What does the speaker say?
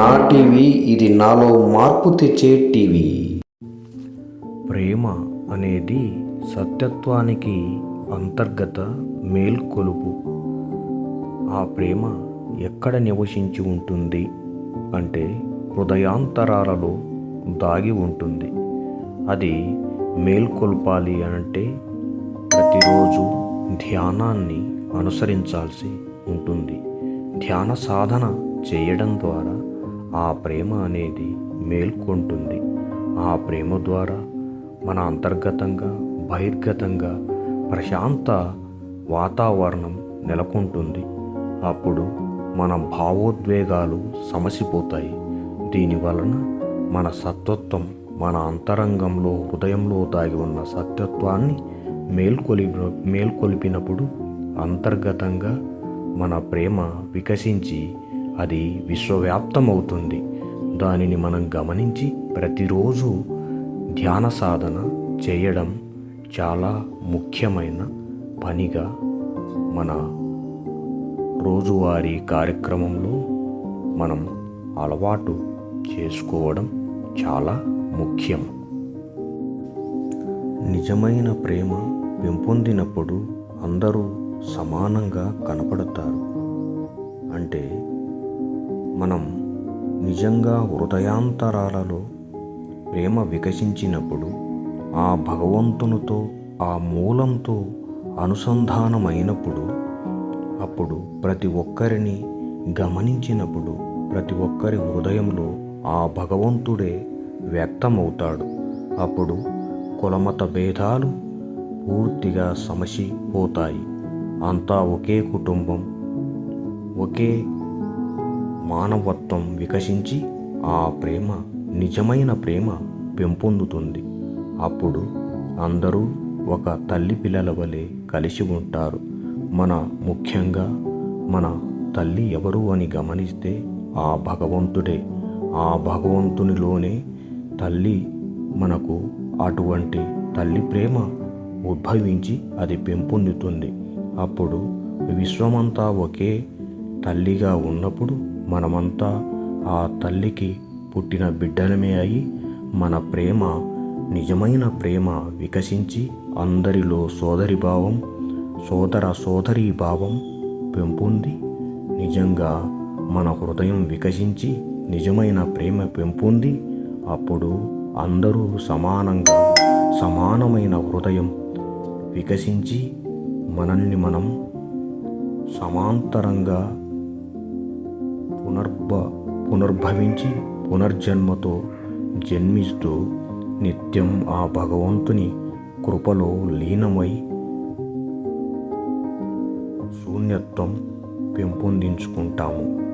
నా టీవీ ఇది నాలో మార్పు తెచ్చే టీవీ. ప్రేమ అనేది సత్యత్వానికి అంతర్గత మేల్కొలుపు. ఆ ప్రేమ ఎక్కడ నివసించి ఉంటుంది అంటే హృదయాంతరాలలో దాగి ఉంటుంది. అది మేల్కొల్పాలి అంటే ప్రతిరోజు ధ్యానాన్ని అనుసరించాల్సి ఉంటుంది. ధ్యాన సాధన చేయడం ద్వారా ఆ ప్రేమ అనేది మేల్కొంటుంది. ఆ ప్రేమ ద్వారా మన అంతర్గతంగా బహిర్గతంగా ప్రశాంత వాతావరణం నెలకొంటుంది. అప్పుడు మన భావోద్వేగాలు సమసిపోతాయి. దీని వలన మన సత్వత్వం మన అంతరంగంలో హృదయంలో దాగి ఉన్న సత్యత్వాన్ని మేల్కొలి మేల్కొలిపినప్పుడు అంతర్గతంగా మన ప్రేమ వికసించి అది విశ్వవ్యాప్తమవుతుంది. దానిని మనం గమనించి ప్రతిరోజు ధ్యాన సాధన చేయడం చాలా ముఖ్యమైన పనిగా మన రోజువారీ కార్యక్రమంలో మనం అలవాటు చేసుకోవడం చాలా ముఖ్యం. నిజమైన ప్రేమ పెంపొందినప్పుడు అందరూ సమానంగా కనపడతారు. అంటే మనం నిజంగా హృదయాంతరాలలో ప్రేమ వికసించినప్పుడు ఆ భగవంతునితో ఆ మూలంతో అనుసంధానమైనప్పుడు అప్పుడు ప్రతి ఒక్కరిని గమనించినప్పుడు ప్రతి ఒక్కరి హృదయంలో ఆ భగవంతుడే వ్యక్తమవుతాడు. అప్పుడు కులమత భేదాలు పూర్తిగా సమసిపోతాయి. అంతా ఒకే కుటుంబం ఒకే మానవత్వం వికసించి ఆ ప్రేమ నిజమైన ప్రేమ పెంపొందుతుంది. అప్పుడు అందరూ ఒక తల్లి పిల్లల వలె కలిసి ఉంటారు. మన ముఖ్యంగా మన తల్లి ఎవరు అని గమనిస్తే ఆ భగవంతుడే. ఆ భగవంతునిలోనే తల్లి మనకు అటువంటి తల్లి ప్రేమ ఉద్భవించి అది పెంపొందుతుంది. అప్పుడు విశ్వమంతా ఒకే తల్లిగా ఉన్నప్పుడు మనమంతా ఆ తల్లికి పుట్టిన బిడ్డలమే అయి మన ప్రేమ నిజమైన ప్రేమ వికసించి అందరిలో సోదరి భావం సోదర సోదరీ భావం పెంపొంది నిజంగా మన హృదయం వికసించి నిజమైన ప్రేమ పెంపొంది అప్పుడు అందరూ సమానంగా సమానమైన హృదయం వికసించి మనల్ని మనం సమాంతరంగా పునర్భ పునర్భవించి పునర్జన్మతో జన్మిస్తూ నిత్యం ఆ భగవంతుని కృపలో లీనమై శూన్యత్వం పెంపొందించుకుంటాము.